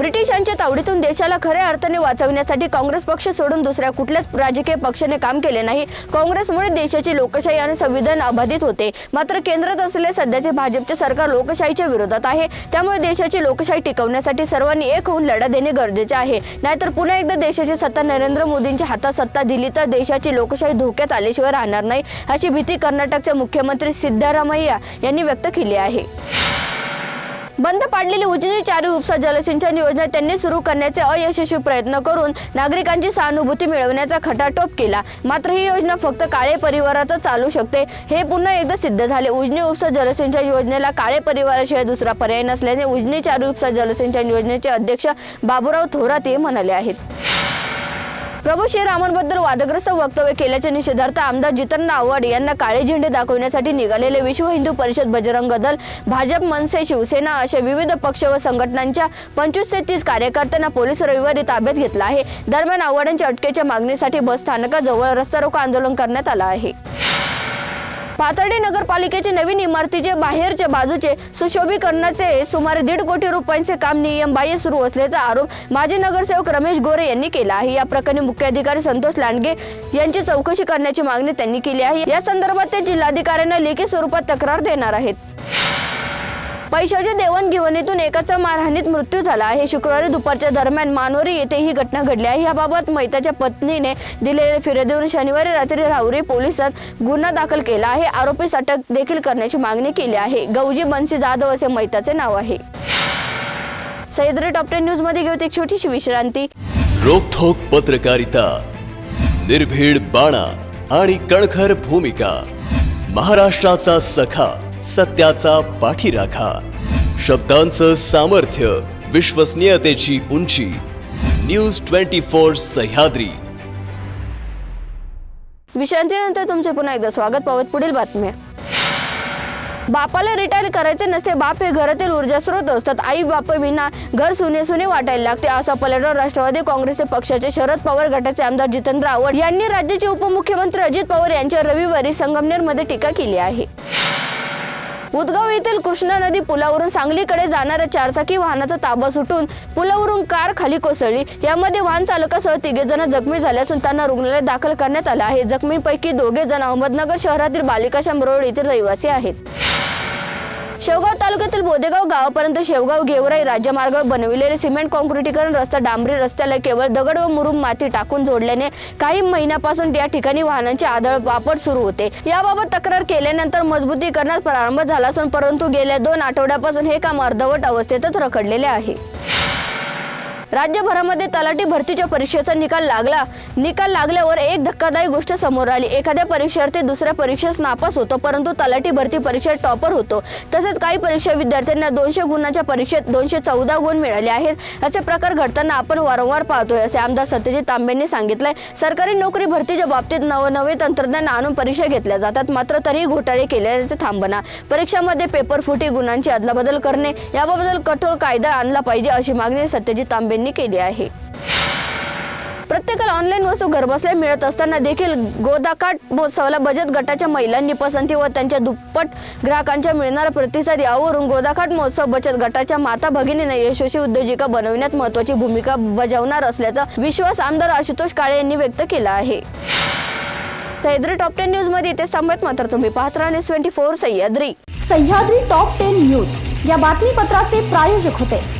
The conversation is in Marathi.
ब्रिटिशांच्या तावडीतून देशाला खऱ्या अर्थाने वाचवण्यासाठी काँग्रेस पक्ष सोडून दुसऱ्या कुठल्याच राजकीय पक्षाने काम केले नाही. काँग्रेसमुळे देशाची लोकशाही आणि संविधान अबाधित होते. मात्र केंद्रात असलेले सध्याचे भाजपचे सरकार लोकशाहीच्या विरोधात आहे. त्यामुळे देशाची लोकशाही टिकवण्यासाठी सर्वांनी एक होऊन लढा देणे गरजेचे आहे. नाहीतर पुन्हा एकदा देशाची सत्ता नरेंद्र मोदींच्या हातात सत्ता दिली तर देशाची लोकशाही धोक्यात आल्याशिवाय राहणार नाही अशी भीती कर्नाटकचे मुख्यमंत्री सिद्धारामय्या यांनी व्यक्त केली आहे. बंद पाडलेली उजनी चारी उपसा जलसिंचन योजना त्यांनी सुरू करण्याचे अयशस्वी प्रयत्न करून नागरिकांची सहानुभूती मिळवण्याचा खटाटोप केला. मात्र ही योजना फक्त काळे परिवारातच चालू शकते. हे पुन्हा एकदा सिद्ध झाले. उजनी उपसा जलसिंचन योजनेला काळे परिवाराशिवाय दुसरा पर्याय नसल्याने उजनी चारू उपसा जलसिंचन योजनेचे अध्यक्ष बाबूराव थोरात हे म्हणाले आहेत. प्रभू श्रीरामांबद्दल वादग्रस्त वक्तव्य केल्याच्या निषेधार्थ आमदार जितन आव्हाड यांना काळे झेंडे दाखवण्यासाठी निघालेले विश्व हिंदू परिषद बजरंग दल भाजप मनसे शिवसेना अशा विविध पक्ष व संघटनांच्या पंचवीस ते तीस कार्यकर्त्यांना पोलीस रविवारी ताब्यात घेतला आहे. दरम्यान आव्हाडांच्या अटकेच्या मागणीसाठी बस स्थानकाजवळ रस्ता रोको आंदोलन करण्यात आलं आहे. पाथर्डी नगरपालिकेचे नवीन इमारतीचे बाहेरच्या बाजूचे सुशोभीकरणाचे सुमारे दीड कोटी रुपयांचे काम नियमबाह्य सुरू असल्याचा आरोप माजी नगरसेवक रमेश गोरे यांनी केला आहे. या प्रकरणी मुख्य अधिकारी संतोष लांडगे यांची चौकशी करण्याची मागणी त्यांनी केली आहे. या संदर्भात ते जिल्हाधिकाऱ्यांना लेखी स्वरूपात तक्रार देणार आहेत. पैशाच्या देवाणघेवाणीतून एकाचा मारहाणीत मृत्यू झाला. आहे शुक्रवारी दुपारच्या दरम्यान मानोरी येथे ही घटना घडली आहे. याबाबत मैताच्या पत्नीने दिलेले फिरे देऊन शनिवारी रात्री राहुरी पोलिसात गुन्हा दाखल केला आहे. आरोपीस अटक देखील करण्याची मागणी केली आहे. गौजी बन्सी जाधव असे मैताचे नाव आहे. सह्याद्री टॉप टेन न्यूजमध्ये घेऊन एक छोटीशी विश्रांती. रोखोक पत्रकारिता निर्भीड बाणा आणि कणखर भूमिका. महाराष्ट्राचा सखा. सत्याचा पाठीराखा. शब्दांचं सामर्थ्य विश्वसनीयतेची उंची. News twenty four Sahyadri. विश्रांतीनंतर तुमचे पुन्हा एकदा स्वागत पावत पुढील बातम्या बापाला रिटायर करायचे नसते बाप हे घरातील ऊर्जा स्रोत असतात. आई बाप विना घर सुने सुने वाटायला लागते. असा पलटवार राष्ट्रवादी काँग्रेसचे पक्षाचे शरद पवार गटाचे आमदार जितेंद्र आव्हाड यांनी राज्याचे उपमुख्यमंत्री अजित पवार यांच्या रविवारी संगमनेरमध्ये टीका केली आहे. उदगाव येथील कृष्णा नदी पुलावरून सांगलीकडे जाणाऱ्या चारचाकी वाहनाचा ताबा सुटून पुलावरून कार खाली कोसळली. यामध्ये वाहन चालकासह तिघे जण जखमी झाले असून त्यांना रुग्णालयात दाखल करण्यात आलं आहे. जखमींपैकी दोघे जण अहमदनगर शहरातील बालिकाशा रोड येथील रहिवासी आहेत. शेवगाव तालुक्यातील बोदेगाव गावापर्यंत शेवगाव गेवराई राज्यमार्गावर बनविलेले सिमेंट काँक्रिटीकरण रस्ता डांबरी रस्त्याला केवळ दगड व मुरुम माती टाकून जोडल्याने काही महिन्यापासून या ठिकाणी वाहनांचे आदळ वापर सुरू होते. याबाबत तक्रार केल्यानंतर मजबूतीकरणास प्रारंभ झाला असून परंतु गेल्या दोन आठवड्यापासून हे काम अर्धवट अवस्थेतच रखडलेले आहे. राज्यभरामध्ये तलाठी भरतीच्या परीक्षेचा निकाल लागला. निकाल लागल्यावर एक धक्कादायक गोष्ट समोर आली. एखाद्या परीक्षार्थी दुसऱ्या परीक्षेस नापास होतो परंतु तलाठी भरती परीक्षेत टॉपर होतो. तसेच काही परीक्षा विद्यार्थ्यांना दोनशे गुणांच्या परीक्षेत दोनशे चौदा गुण मिळाले आहेत. असे प्रकार घडताना आपण वारंवार पाहतोय असे आमदार सत्यजित तांबेंनी सांगितलंय. सरकारी नोकरी भरतीच्या बाबतीत नवनवे तंत्रज्ञान आणून परीक्षा घेतल्या जातात मात्र तरीही घोटाळे केल्याचे थांबना. परीक्षामध्ये पेपर फुटी गुणांची अदलाबदल करणे याबाबत कठोर कायदा आणला पाहिजे अशी मागणी सत्यजित यांनी केली आहे. प्रत्येकाला ऑनलाईन वस्तू घरबसल्या मिळत असताना देखील गोदाकाठ महोत्सवाला बचत गटाच्या महिलांनी पसंती व त्यांच्या दुप्पट ग्राहकांच्या मिळणारा प्रतिसाद यावरून गोदाकाठ महोत्सव बचत गटाच्या माता भगिनीने यशस्वी उद्योजिका बनविण्यात महत्वाची भूमिका बजावणार असल्याचा विश्वास आमदार आशुतोष काळे यांनी व्यक्त केला आहे. सह्याद्री टॉप टेन न्यूजमध्ये इथे संबत मात्र तुम्ही पाहत राहणे twenty four Sahyadri. Sahyadri top ten news. या बातमीपत्राचे प्रायोजक होते.